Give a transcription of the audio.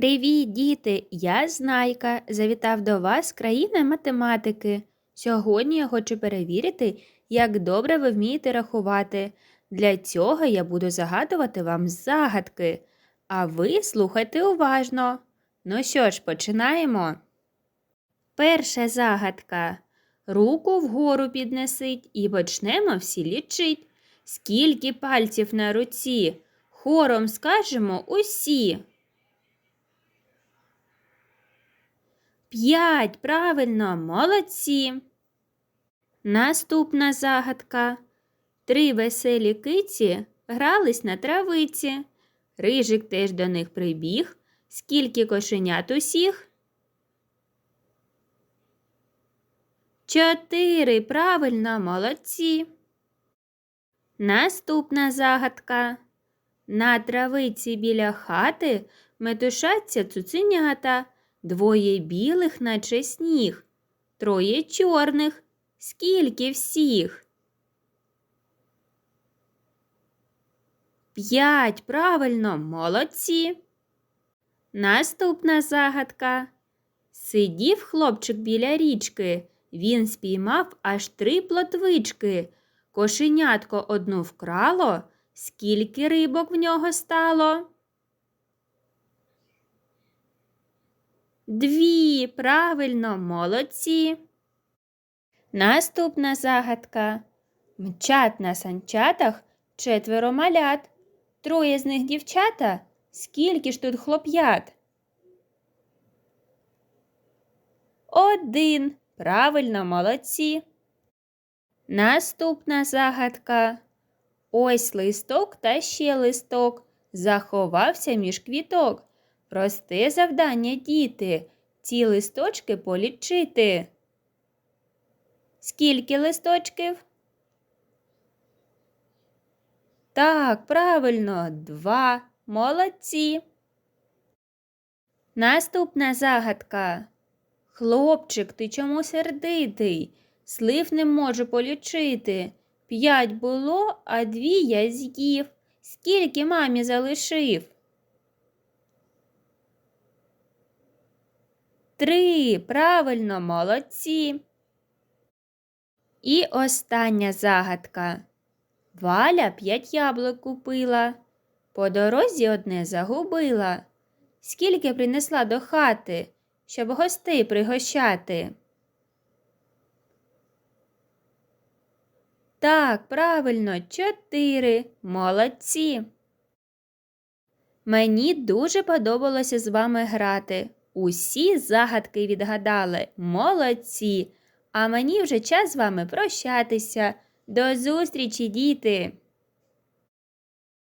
Привіт, діти! Я Знайка. Завітав до вас країни математики. Сьогодні я хочу перевірити, як добре ви вмієте рахувати. Для цього я буду загадувати вам загадки, а ви слухайте уважно. Ну що ж, починаємо. Перша загадка. Руку вгору піднесить і почнемо всі лічить. Скільки пальців на руці? Хором скажемо усі. П'ять, правильно, молодці. Наступна загадка. Три веселі киці грались на травиці. Рижик теж до них прибіг. Скільки кошенят усіх? Чотири, правильно, молодці. Наступна загадка. На травиці біля хати метушаться цуценята. Двоє білих, наче сніг, троє чорних. Скільки всіх? П'ять, правильно, молодці. Наступна загадка. Сидів хлопчик біля річки. Він спіймав аж три плотвички. Кошенятко одну вкрало. Скільки рибок в нього стало? Дві, правильно, молодці. Наступна загадка. Мчать на санчатах четверо малят. Троє з них дівчата. Скільки ж тут хлоп'ят? Один. Правильно, молодці. Наступна загадка. Ось листок та ще листок. Заховався між квіток. Просте завдання, діти, ці листочки полічити. Скільки листочків? Так, правильно, два. Молодці. Наступна загадка. Хлопчик, ти чому сердитий? Слив не можу полічити. П'ять було, а дві я з'їв. Скільки мамі залишив? Три. Правильно, молодці. І остання загадка. Валя п'ять яблук купила. По дорозі одне загубила. Скільки принесла до хати, щоб гостей пригощати? Так, правильно, чотири. Молодці. Мені дуже подобалося з вами грати. Усі загадки відгадали. Молодці! А мені вже час з вами прощатися. До зустрічі, діти!